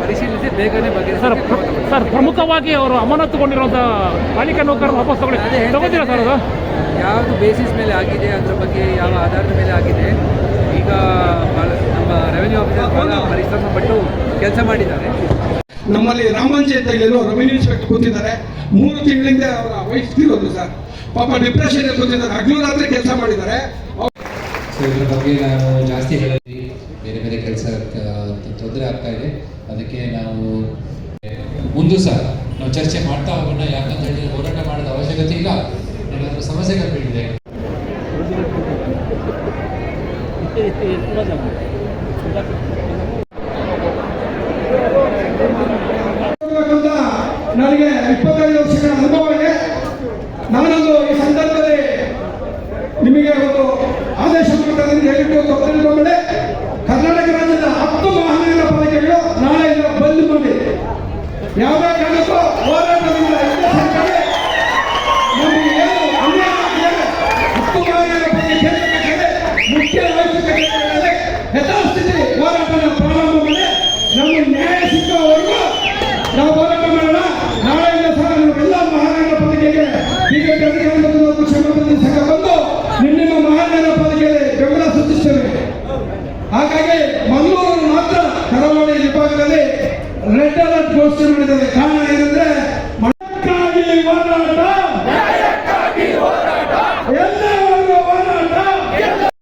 ಪರಿಶೀಲಿಸಿ ಬೇಗನೆ ಬಗ್ಗೆ ಸರ್ ಸರ್ ಪ್ರಮುಖವಾಗಿ ಅವರು ಅಮಾನತುಗೊಂಡಿರುವಂತಹ ಪಾಲಿಕೆ ನೌಕರರು ವಾಪಸ್ ತಗೊಳ್ಳಿ. ತಗೋತೀರಾ ಸರ್ ಅದು? ಯಾವುದು ಬೇಸಿಸ್ ಮೇಲೆ ಆಗಿದೆ ಅದರ ಬಗ್ಗೆ ಯಾವ ಆಧಾರದ ಮೇಲೆ ಆಗಿದೆ ಈಗ ನಮ್ಮ ರೆವೆನ್ಯೂ ಆಫೀಸರ್ ಭಾಳ ಪರಿಶ್ರಮ ಪಟ್ಟು ಕೆಲಸ ಮಾಡಿದ್ದಾರೆ. ನಮ್ಮಲ್ಲಿ ರಾಮಂಜೆ ಅಂತ ರೆವೆನ್ಯೂ ರೆವಿನ್ಯೂ ಇನ್ಸ್ಪೆಕ್ಟರ್ ಕೂತಿದ್ದಾರೆ. ಮೂರು ತಿಂಗಳಿಂದ ಅವರ ವಯಸ್ಸಿರೋದು ಸರ್. ಪಾಪ ಡಿಪ್ರೆಷನ್ ಕೂತಿದ್ದಾರೆ. ಹಗಲು ರಾತ್ರಿ ಕೆಲಸ ಮಾಡಿದ್ದಾರೆ. ಇದ್ರ ಬಗ್ಗೆ ನಾನು ಜಾಸ್ತಿ ಹೇಳಿ ಬೇರೆ ಬೇರೆ ಕೆಲಸ ತೊಂದರೆ ಆಗ್ತಾ ಇದೆ. ಅದಕ್ಕೆ ನಾವು, ಮುಂದೂ ಸಹ ನಾವು ಚರ್ಚೆ ಮಾಡ್ತಾ ಹೋಗೋಣ. ಯಾಕಂತ ಹೇಳಿದ್ರೆ ಹೋರಾಟ ಮಾಡೋದ ಅವಶ್ಯಕತೆ ಇಲ್ಲ. ಏನಾದರೂ ಸಮಸ್ಯೆಗಳು ಬೀಳಿದೆ ನನಗೆ ಇಪ್ಪತ್ತೈದು ವರ್ಷಗಳ ಅನುಭವ ಇದೆ. ನಾನೊಂದು ಈ ಸಂದರ್ಭದಲ್ಲಿ ತಿಳ್ಕೊಂಡ್ರೆ ಕರ್ನಾಟಕ ರಾಜ್ಯದ ಹತ್ತು ಮಹಾನಗರ ಪಾಲಿಕೆಗಳು ನಾಳೆ ಇಲ್ಲ ಬಂದ್ ಮಾಡಿ ಯಾವುದೇ ಕಾರಣಕ್ಕೂ ಹೋರಾಟದಿಂದ ಮುಖ್ಯ ಅವಶ್ಯಕತೆ ಯಥಾಸ್ಥಿತಿ ಹೋರಾಟದ ಪ್ರಾರಂಭ ನಮ್ಮ ನ್ಯಾಯ ಸಿಕ್ಕವರೆಗೂ ನಾವು ಹೋರಾಟ ಮಾಡೋಣ. ನಾಳೆಯಿಂದ ಸಹ ನಮ್ಮೆಲ್ಲ ಮಹಾನಗರ ಪಾಲಿಕೆಗೆ ಈಗ ಸಂಘ ಬಂದು ನಿಮ್ಮ ಮಹಾನಗರ ಹಾಗಾಗಿ ಮಂಗಳೂರು ಮಾತ್ರ ಕರಾವಳಿ ವಿಭಾಗದಲ್ಲಿ ರೆಡ್ ಅಲರ್ಟ್ ಘೋಷಣೆ ಮಾಡಿದ್ದಾರೆ.